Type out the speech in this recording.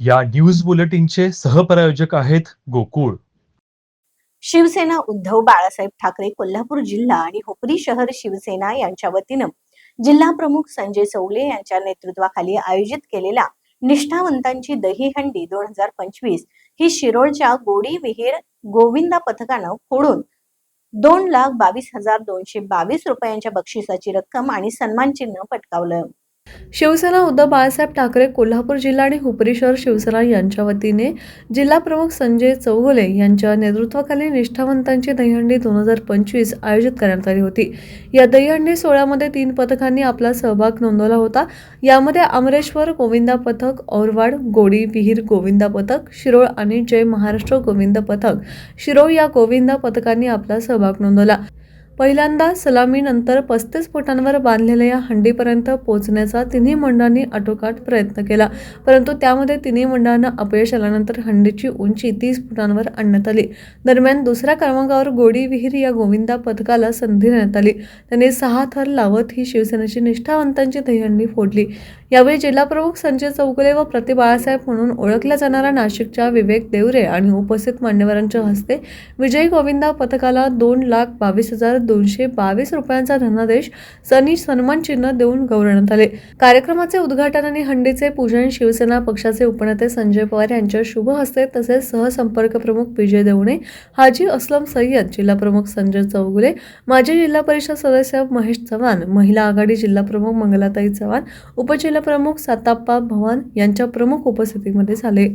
या न्यूज बुलेटिनचे सहप्रायोजक आहेत गोकुळ. शिवसेना उद्धव बाळासाहेब ठाकरे कोल्हापूर जिल्हा आणि हुपरी शहर शिवसेना यांच्या वतीनं जिल्हा प्रमुख संजय चौले यांच्या नेतृत्वाखाली आयोजित केलेल्या निष्ठावंतांची दहीहंडी दोन हजार पंचवीस ही शिरोळच्या गोडी विहीर गोविंदा पथकानं फोडून दोन लाख बावीस हजार दोनशे बावीस रुपयांच्या बक्षिसाची रक्कम आणि सन्मानचिन्ह पटकावलं. शिवसेना उद्धव बाळासाहेब ठाकरे कोल्हापूर जिल्हा आणि हुपरी शहर शिवसेना यांच्या वतीने जिल्हा प्रमुख संजय चौगुले यांच्या नेतृत्वाखाली निष्ठावंतांची दहीहंडी दोन हजार पंचवीस आयोजित करण्यात आली होती. या दहीहंडी सोहळ्यामध्ये तीन पथकांनी आपला सहभाग नोंदवला होता. यामध्ये अमरेश्वर गोविंदा पथक औरवाड गोडी विहीर गोविंदा पथक शिरोळ आणि जय महाराष्ट्र गोविंद पथक शिरोळ या गोविंदा पथकांनी आपला सहभाग नोंदवला. पहिल्यांदा सलामीनंतर पस्तीस फुटांवर बांधलेल्या या हंडीपर्यंत पोहोचण्याचा तिन्ही मंडळांनी आटोकाट प्रयत्न केला. परंतु त्यामध्ये तिन्ही मंडळांना अपयश आल्यानंतर हंडीची उंची तीस फुटांवर आणण्यात आली. दरम्यान दुसऱ्या क्रमांकावर गोडी विहीर या गोविंदा पथकाला संधी देण्यात आली. त्यांनी सहा थर लावत ही शिवसेनेची निष्ठावंतांची दहीहंडी फोडली. यावेळी जिल्हाप्रमुख संजय चौगुले व प्रति बाळासाहेब म्हणून ओळखल्या जाणाऱ्या नाशिकच्या विवेक देवरे आणि उपस्थित मान्यवरांच्या हस्ते विजयी गोविंदा पथकाला दोन लाख बावीस हजार दोनशे बावीस रुपयांचा धनादेश सनी सन्मान चिन्ह देऊन गौरवण्यात आले. कार्यक्रमाचे उद्घाटन आणि हंडीचे पूजन शिवसेना पक्षाचे उपनेते संजय पवार यांच्या शुभ हस्ते तसेच सहसंपर्क प्रमुख विजय देवणे हाजी असलम सय्यद जिल्हा प्रमुख संजय चौगुले माजी जिल्हा परिषद सदस्य महेश चव्हाण महिला आघाडी जिल्हा प्रमुख मंगलाताई चव्हाण उपजिल्हा प्रमुख साताप्पा भवान यांच्या प्रमुख उपस्थितीमध्ये झाले.